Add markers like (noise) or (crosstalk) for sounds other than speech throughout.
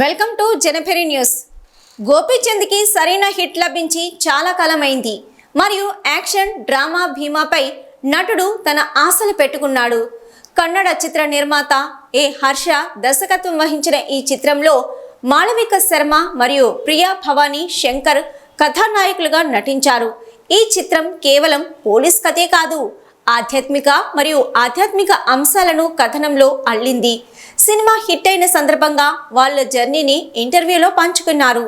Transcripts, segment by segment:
Welcome to Janaferi news. గోపీచంద్కి సరైన hit లభించి చాలా కాలమైంది. మరియు యాక్షన్ డ్రామా భీమాపై నటుడు తన ఆశలు పెట్టుకున్నాడు. కన్నడ చిత్ర నిర్మాత ఏ హర్ష దర్శకత్వం వహించిన ఈ చిత్రంలో మాళవిక శర్మ మరియు ప్రియా భవానీ శంకర్ కథానాయకులుగా నటించారు. ఈ చిత్రం కేవలం పోలీస్ కథే కాదు ఆధ్యాత్మిక మరియు ఆధ్యాత్మిక అంశాలను కథనంలో అల్లింది. సినిమా హిట్ అయిన సందర్భంగా వాళ్ళ జర్నీని ఇంటర్వ్యూలో పంచుకున్నారు.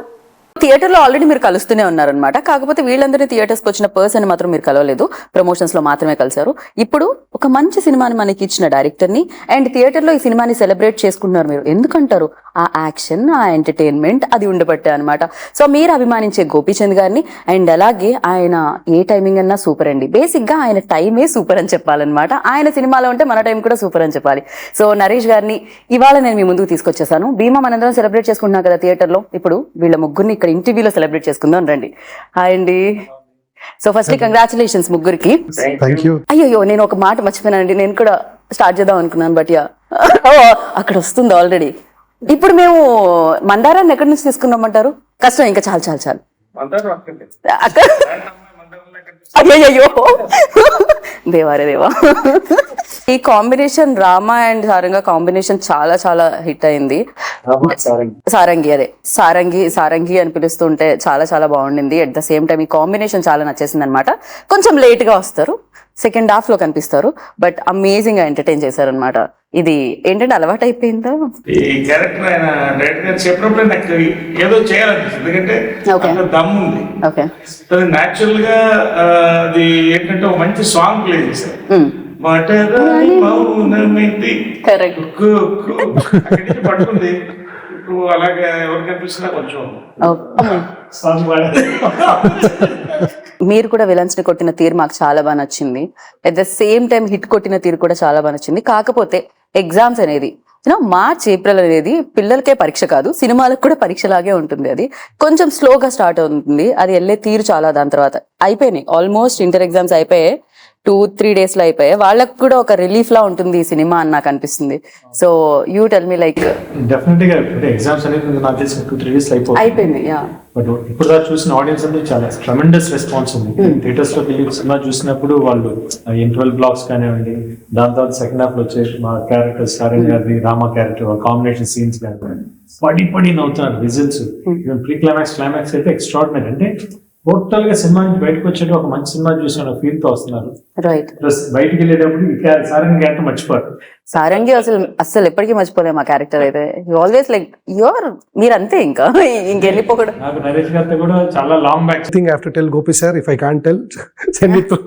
థియేటర్లో ఆల్రెడీ మీరు కలుస్తూనే ఉన్నారనమాట కాకపోతే వీళ్ళందరినీ థియేటర్స్కి వచ్చిన పర్సన్ మాత్రం మీరు కలవలేదు. ప్రమోషన్స్లో మాత్రమే కలిశారు. ఇప్పుడు ఒక మంచి సినిమాని మనకి ఇచ్చిన డైరెక్టర్ని అండ్ థియేటర్లో ఈ సినిమాని సెలబ్రేట్ చేసుకుంటున్నారు మీరు. ఎందుకంటారు? ఆ యాక్షన్ ఆ ఎంటర్టైన్మెంట్ అది ఉండబట్టే అనమాట సో మీరు అభిమానించే గోపీచంద్ గారిని అండ్ అలాగే ఆయన ఏ టైమింగ్ అన్నా సూపర్ అండి. బేసిక్గా ఆయన టైమే సూపర్ అని చెప్పాలన్నమాట. ఆయన సినిమాలో ఉంటే మన టైం కూడా సూపర్ అని చెప్పాలి. సో నరేష్ గారిని ఇవాళ నేను మీ ముందుకు తీసుకొచ్చేసాను. భీమా మనందరం సెలబ్రేట్ చేసుకుంటున్నాం కదా థియేటర్లో. ఇప్పుడు వీళ్ళ ముగ్గురిని ఇక్కడ ఇంటివ్యూలో సెలబ్రేట్ చేసుకుందాం రండి. హాయ్ అండి. సో ఫస్ట్ కంగ్రాచులేషన్స్ ముగ్గురికి. అయ్యో నేను ఒక మాట మర్చిపోయానండి. నేను కూడా స్టార్ట్ చేద్దాం అనుకున్నాను బట్ యా. అక్కడ వస్తుంది ఆల్రెడీ. ఇప్పుడు మేము మందారాన్ని ఎక్కడి నుంచి తీసుకున్నామంటారు? కష్టం ఇంకా చాలు చాలు చాలు. అక్కడ అయ్యయ్యో. దేవారే దేవా. ఈ combination Rama and Saranga combination చాలా చాలా హిట్ అయింది. సారంగి. అదే. సారంగి సారంగి అని పిలుస్తుంటే చాలా చాలా బాగుండింది. అట్ ద సేమ్ టైం ఈ కాంబినేషన్ చాలా నచ్చేసింది అనమాట కొంచెం లేట్గా వస్తారు. సెకండ్ హాఫ్లో కనిపిస్తారు. బట్ అమేజింగ్గా ఎంటర్టైన్ చేశారనమాట. ఇది ఏంటంటే అలవాటు అయిపోయిందా? ఈ క్యారెక్టర్ ఆయన డైరెక్టర్ గారు చెప్పినప్పుడు నాకు ఏదో చేయాలనిపిస్తుంది. ఎందుకంటే దమ్ ఉంది. ఓకే న్యాచురల్గా అది ఏంటంటే ఒక మంచి సాంగ్ ప్లే చేశారు. మటరాని మౌనమిది కరెక్ట్కు, కు. అక్కడి నుంచి పట్టుకుంది ఇప్పుడు అలాగే ఎవరు కనిపిస్తున్నా కొంచెం. సాంగ్ పాడారు మీరు కూడా విలన్స్ని కొట్టిన తీరు మాకు చాలా బాగా నచ్చింది. At the same time hit కొట్టిన తీరు కూడా చాలా బాగా నచ్చింది. కాకపోతే ఎగ్జామ్స్ అనేది యూనో మార్చ్ ఏప్రిల్ అనేది పిల్లలకే పరీక్ష కాదు సినిమాలకు కూడా పరీక్ష లాగే ఉంటుంది అది. కొంచెం స్లోగా స్టార్ట్ అవుతుంది. అది వెళ్ళే తీరు చాలా దాని తర్వాత. అయిపోయినాయి. ఆల్మోస్ట్ ఇంటర్ ఎగ్జామ్స్ అయిపోయాయి. టూ త్రీ డేస్లో అయిపోయాయి. వాళ్ళకి కూడా ఒక రిలీఫ్ లా ఉంటుంది ఈ సినిమా అని నాకు అనిపిస్తుంది. So you tell me like డెఫినెట్గా ఎగ్జామ్స్ అనేది నాకు తెలిసి టూ త్రీ డేస్ అయిపోయింది బట్ ఇప్పుడు దాకా చూసిన ఆడియన్స్ అంటే చాలా ట్రమెండస్ రెస్పాన్స్ ఉంది. థియేటర్స్లోకి వెళ్ళి సినిమా చూసినప్పుడు వాళ్ళు ఇంటర్వెల్ బ్లాగ్స్ కానివ్వండి దాని తర్వాత సెకండ్ హాఫ్లో వచ్చే మా క్యారెక్టర్స్ సారంగ్ గారి రామా క్యారెక్టర్ కాంబినేషన్ సీన్స్ కానివ్వండి పడి పడి నవ్వుతున్నారు విజిల్స్. ప్రీ క్లైమాక్స్ క్లైమాక్స్ అయితే ఎక్స్ట్రాడినరీ అంటే టోటల్గా సినిమా నుంచి బయటకు వచ్చేట ఒక మంచి సినిమా చూసిన ఫీల్తో వస్తున్నారు. ప్లస్ బయటికి వెళ్ళేటప్పుడు సారంగ్ క్యారెక్టర్ మర్చిపోరు. సారంగి అసలు అస్సలు ఎప్పటికీ మర్చిపోలేము మా క్యారెక్టర్ అయితే ఆల్వేస్ లైక్ యువర్ మీరు అంతే ఇంకా ఇంకెళ్ళిపోకూడదు నాకు నరేష్ గారితో కూడా చాలా long back to tell Gopi sir. If I can't tell, send it to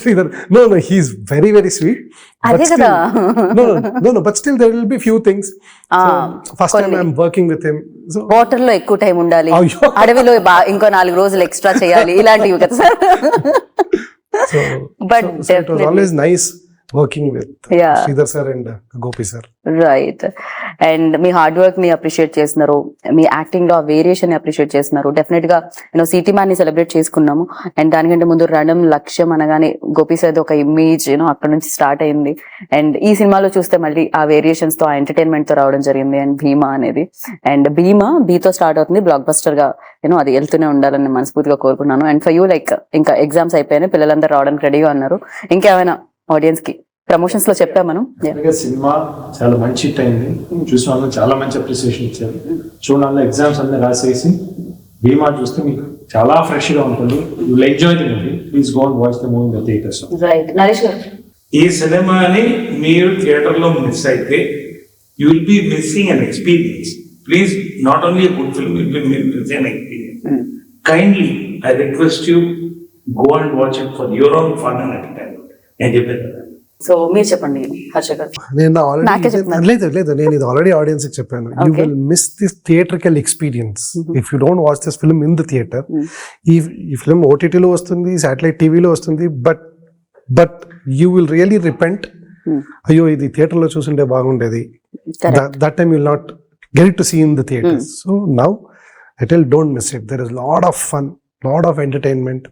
Sridhar. No, no, he's very, very sweet. But అదే still, కదా. no, no, no, no, but still there will be few things. Ah, So, first time కొన్ని. I'm working with him. So, వాటర్లో ఎక్కువ time ఉండాలి. అడవిలో బా- ఇంకో నాలుగు రోజులు ఎక్స్ట్రా చేయాలి ఇలాంటివి కదా sir so, But so, so it Yeah. Sridhar sir and uh, Gopi sir. Right and me hard వర్క్ని అప్రిషియేట్ చేస్తున్నారు. మీ యాక్టింగ్లో ఆ వేరియేషన్ని అప్రిషియేట్ చేస్తున్నారు. డెఫినెట్గా యూనో సిటీ మ్యాన్ని సెలబ్రేట్ చేసుకున్నాము. అండ్ దానికంటే ముందు రణం లక్ష్యం అనగానే గోపి సార్ ఒక ఇమేజ్ యూనో అక్కడ నుంచి స్టార్ట్ అయింది. అండ్ ఈ సినిమాలో చూస్తే మళ్ళీ ఆ వేరియేషన్స్తో ఆ ఎంటర్టైన్మెంట్తో రావడం జరిగింది. అండ్ భీమా అనేది. అండ్ భీమా బీతో స్టార్ట్ అవుతుంది. బ్లాక్ బస్టర్గా యూనో అది వెళ్తూనే ఉండాలని మనస్ఫూర్తిగా కోరుకున్నాను. అండ్ ఫర్ యూ లైక్ ఇంకా ఎగ్జామ్స్ అయిపోయినాయి. పిల్లలందరూ రావడానికి రెడీగా ఉన్నారు. ఇంకేమైనా ఆడియన్స్కి. ప్రమోషన్స్లో చెప్పాం మనం. సినిమా చాలా మంచి హిట్ అయింది. చూసిన వాళ్ళు చాలా మంచి అప్రిసియేషన్ ఇచ్చారు. చూడాలి ఎగ్జామ్స్ అన్ని రాసేసి భీమా చూస్తే మీకు చాలా ఫ్రెష్గా ఉంటుంది you enjoy the movie please go and watch the movie the theatres right Naresh garu. ఈ సినిమాని మీరు థియేటర్లో మిస్ అయితే you will be missing an experience please not only good film will be missing an experience kindly I request you go and watch it for your own fun and entertainment నేను చెప్పాను కదా so మీరు చెప్పండి హర్ష గారు నేను నాకే already చెప్తున్నారు. లేదు లేదు నేను ఇది ఆల్రెడీ ఆడియన్స్కి చెప్పాను. You Okay. Will miss this theatrical experience if you don't watch this film in the theatre ఈ ఈ ఫిల్మ్ ఓటీటీలో వస్తుంది శాటిలైట్ టీవీలో వస్తుంది but but you will really repent అయ్యో ఇది థియేటర్లో చూసుంటే బాగుండేది. That time will not get to see in the theatres so now I tell don't miss it there is lot of fun lot of entertainment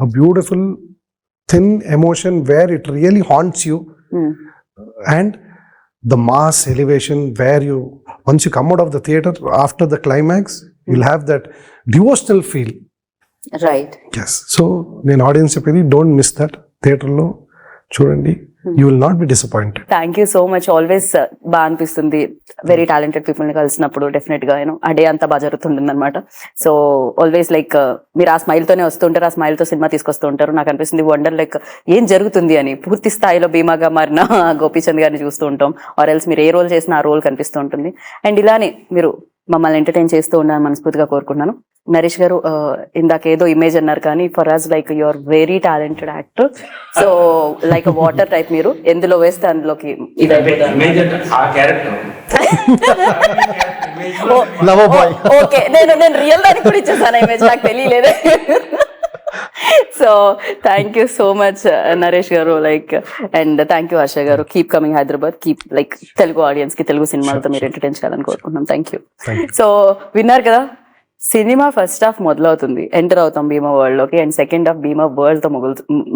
a beautiful Thin emotion where it really haunts you Hmm. and the mass elevation where you once you come out of the theater after the climax you'll have that devotional feel right yes so నేను audience చెప్పేది don't miss that థియేటర్లో చూడండి. You will not be disappointed thank you so much always బాగా అనిపిస్తుంది. Very talented పీపుల్ని కలిసినప్పుడు డెఫినెట్గా you know ఆ డే అంతా బాగా జరుగుతుంటుంది అనమాట సో ఆల్వేస్ లైక్ మీరు ఆ స్మైల్ తోనే వస్తుంటారు ఆ స్మైల్తో సినిమా తీసుకొస్తూ ఉంటారు. నాకు అనిపిస్తుంది వండర్ లైక్ ఏం జరుగుతుంది అని పూర్తి స్థాయిలో భీమాగా మారిన (laughs) గోపీచంద్ గారిని చూస్తూ ఉంటాం. ఆర్ ఎల్స్ మీరు ఏ రోల్ చేసినా ఆ రోల్ కనిపిస్తూ ఉంటుంది. అండ్ ఇలానే మీరు మమ్మల్ని ఎంటర్టైన్ చేస్తూ ఉండాలని మనస్ఫూర్తిగా కోరుకుంటున్నాను. నరేష్ గారు ఇందాక ఏదో ఇమేజ్ అన్నారు కానీ for us like you are very talented actor so like water type మీరు ఎందులో వేస్తే అందులోకి ఇదైపోతుంది. ఇమేజ్ అంటే ఆ క్యారెక్టర్ లవ్ బాయ్ ఓకే. నేను నేను రియల్ దానికి కూడా ఇచ్చేసాను ఇమేజ్ నాకు తెలియలేదు. So thank you so much Naresh garu like and thank you Harsha garu. Keep coming Hyderabad keep like Telugu ఆడియన్స్కి తెలుగు సినిమాలతో మీరు ఎంటర్టైన్ చేయాలని కోరుకుంటున్నాం. థ్యాంక్ యూ సో విన్నారు కదా? సినిమా ఫస్ట్ హాఫ్ మొదలవుతుంది. ఎంటర్ అవుతాం భీమా వరల్డ్లోకి అండ్ సెకండ్ హాఫ్ భీమా వరల్డ్తో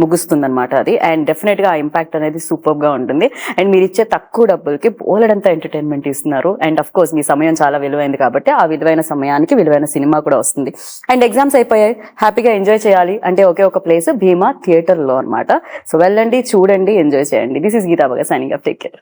ముగుస్తుంది అనమాట అది. అండ్ డెఫినెట్గా ఆ ఇంపాక్ట్ అనేది సూపర్గా ఉంటుంది. అండ్ మీరు ఇచ్చే తక్కువ డబ్బులకి బోలెడంతా ఎంటర్టైన్మెంట్ ఇస్తున్నారు. అండ్ అఫ్ కోర్స్ మీ సమయం చాలా విలువైంది కాబట్టి ఆ విలువైన సమయానికి విలువైన సినిమా కూడా వస్తుంది. అండ్ ఎగ్జామ్స్ అయిపోయాయి. హ్యాపీగా ఎంజాయ్ చేయాలి. అంటే ఒకే ఒక ప్లేస్ భీమా థియేటర్లో అనమాట సో వెళ్ళండి చూడండి ఎంజాయ్ చేయండి. దిస్ ఇస్ గీతా బగా సైనింగ్ ఆఫ్ టేక్ కేర్